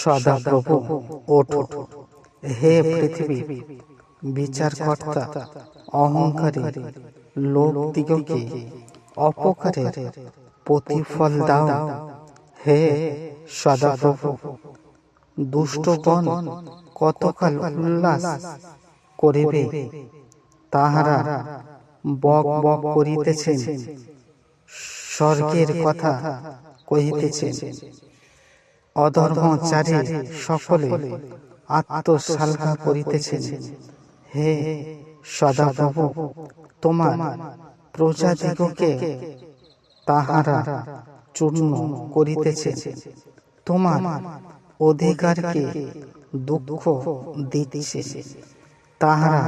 সদাপ্রভু ওঠো হে পৃথিবী, বিচারকর্তা, অহংকারী লোক দিগকে অপকারের প্রতিফল দাও। হে সদাপ্রভু, দুষ্টগণ কতকাল উল্লাস করিবে? তাহারা বক বক করিতেছেন। স্বর্গের কথা কহিতেছেন। অধর্মচারী সকলে আত্মসালকা করিতেছেন। হে সদাপ্রভু তোমার প্রজাদিগকে তাহারা চূর্ণ করিতেছে তোমার অধিকারকে দুঃখ দিতেছে তাহারা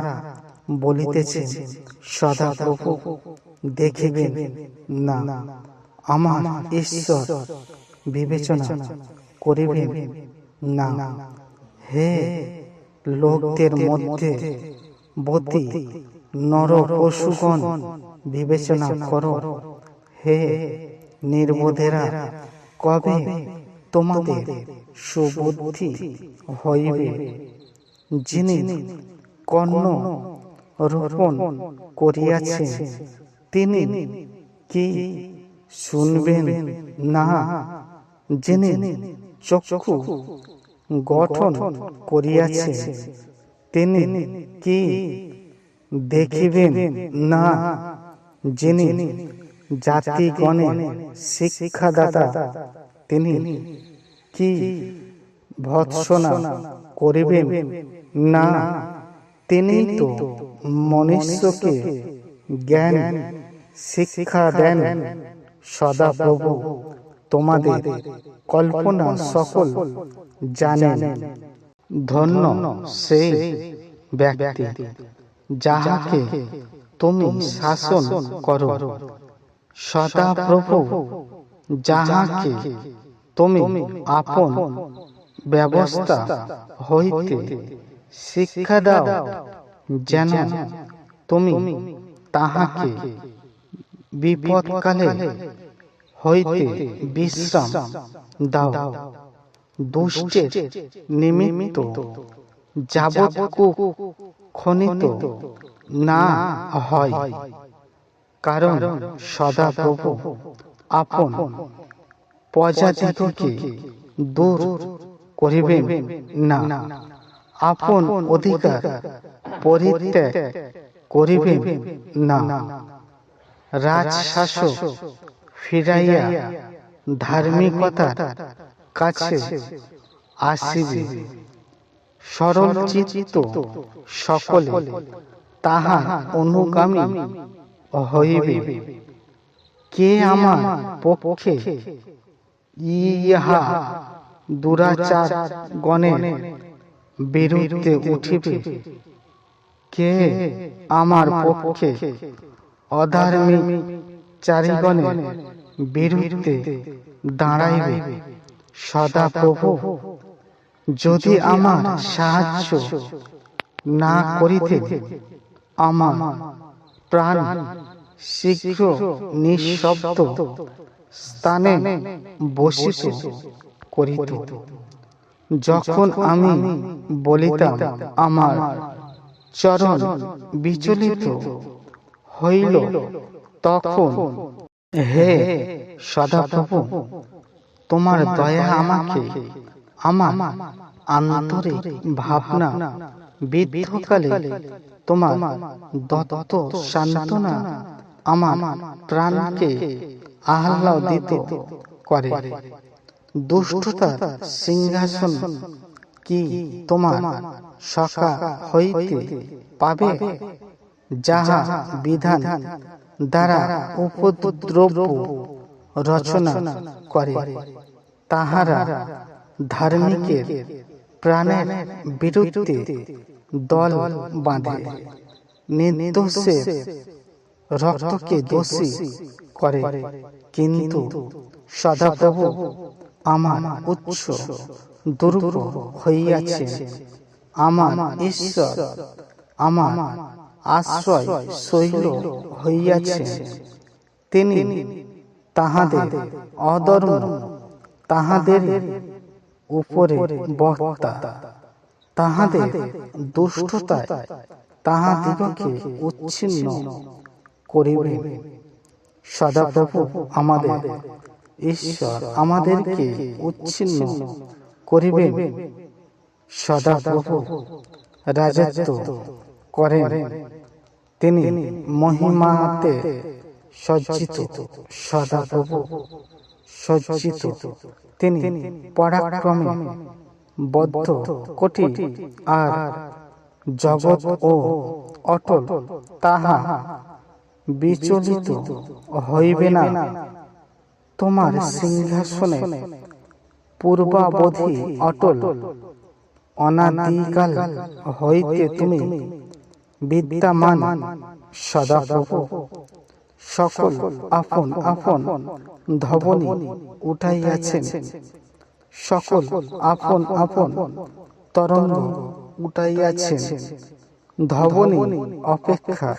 বলিতেছে সদাপ্রভু দেখিবেন না আমার ঈশ্বর বিবেচনা করিবেন না। হে লোকদের মধ্যে বতী, নর পশুগণ বিবেচনা করো। হে নির্বোধেরা, কবে তোমাদের সুবুদ্ধি হইবে? যিনি কর্ণ রোপণ করিয়াছেন, তিনি কি শুনবেন না? যিনি চক্ষু গঠন করিয়াছে, তিনি কি দেখিবেন না যিনি জাতিগণের শিক্ষাদাতা, তিনি কি ভৎসনা করিবেন না? তিনি তো মনুষ্যকে জ্ঞান, শিক্ষা দেন সদাপ্রভু। তোমাদের কল্পনা সকল জানেন। ধন্য সেই ব্যক্তি যাহাকে তুমি শাসন করো। সদাপ্রভু যাহাকে তুমি আপন ব্যবস্থা হইতে শিক্ষা দাও, যেন তুমি তাহাকে বিপদকালে হইতে বিশ্রাম দাও। দুষ্টের নিমিত্ত যাবৎ খনিত না হয়, কারণ সদাপ্রভু আপন প্রজাতিকে দূর করিবেন না। আপন অধিকার পরিত্যাগ করিবেন না। রাজশাসক ফিরাইয়া ধার্মিকতার কাছে আসিবে। সরল চিত্ত সকলে তাহা অনুগামী হইবে। কে আমার পক্ষে ইহা দুরাচার গণের বিরুদ্ধে উঠিবে? কে আমার পক্ষে অধার্মিক চারিগণের বিরুদ্ধে দাঁড়াইবে। সদাপ্রভু যদি আমার সাহায্য না করিতে আমার প্রাণ শীঘ্র নিঃশব্দ স্থানে বসিত করিত। যখন আমি বলিতাম আমার চরণ বিচলিত হইল তখন হে সদাপ্রভু, তোমার দয়া আমাকে, আমার আন্তরিক ভাবনা বিদ্ধকালে তোমার দত্ত সান্ত্বনা আমার প্রাণকে আহ্লাদিত করে। দুষ্টতার সিংহাসন কি তোমার সখা হইতে পাবে? যাহা বিধান দ্বারা উপদ্রব্য রচনা করে, তাহারা ধার্মিকের প্রাণের বিরুদ্ধে দল বাঁধে। নির্দোষের রক্তকে দোষী করে, কিন্তু সদাপ্রভু আমার উচ্চ দুর্গ হইয়াছে আমার ঈশ্বর আমার আশ্রয় শৈল হইয়াছে। তিনি তাহাদের অধর্ম তাহাদের উপরে বক্তা। তাহাদের দুষ্টতায় তাহাদিগকে উচ্ছিন্ন করিবে। সদাপ্রভু আমাদের, ঈশ্বর আমাদেরকে উচ্ছিন্ন করিবেন সদাপ্রভু রাজত্ব করেন। তিনি মহিমাতে সজ্জিত, সদাপ্রভু সজ্জিত। তিনি পরাক্রমে বদ্ধ, কোটি আর জগৎ ও অটল, তাহা বিচলিত হইবে না। তোমার সিংহাসনে পূর্বাবধি অটল, অনাদিকাল হইতে তুমি বিদ্যমান সদাপ্রভু সকল আপন আপন ধবনি উঠাইয়াছেন। সকল আপন আপন তরঙ্গ উঠাইয়াছেন। ধবনি অপেক্ষা।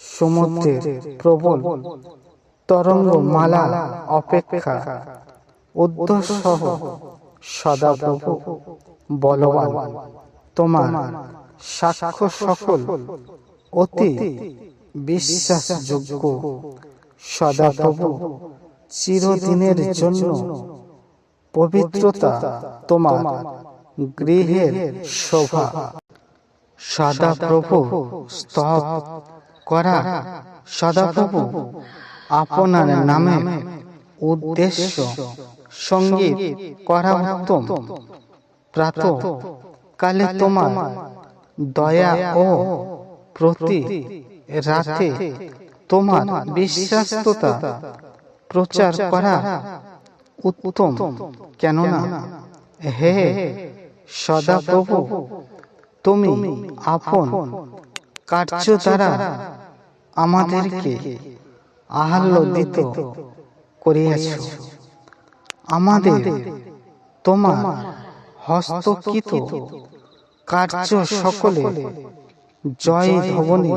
সমুদ্রের প্রবল তরঙ্গ মালা অপেক্ষা। উদ্দসহ সদাপ্রভু বলবান, তোমার সাক্ষ্য সকল অতি বিশ্বাসযোগ্য। সদাপ্রভু, চিরদিনের জন্য পবিত্রতা তোমার গৃহের শোভা। সদাপ্রভু, স্তব করা। সদাপ্রভু, আপনার নামে উদ্দেশ্য সংগীত করা উত্তম। প্রাত কালে তোমার দয়া ও প্রতি রাতে তোমার বিশ্বাস্ততা প্রচার করা উত্তম। কেননা হে সদাপ্রভু তুমি আপন কার্য দ্বারা আমাদেরকে আহ্লাদিত করিয়াছ। আমাদের তোমার হস্তকৃত কার্য সকলে জয় ধবনি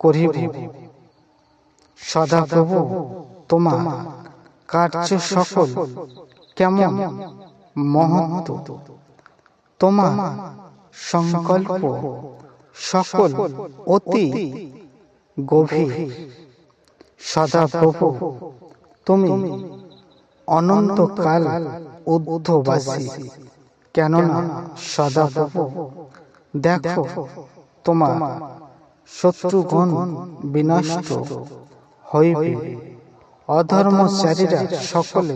করিব। সদাপ্রভু তোমার কার্য সকল কেমন মহত্ব? তোমার সংকল্প সকল অতি গভীর। সদাপ্রভু তুমি অনন্তকাল ঊর্ধ্ববাসী কেননা সদাপ্রভু দেখো তোমার শত্রুগণ বিনষ্ট হইবে। অধর্মচারীরা সকলে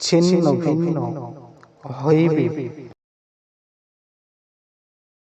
ছিন্ন ভিন্ন হইবে।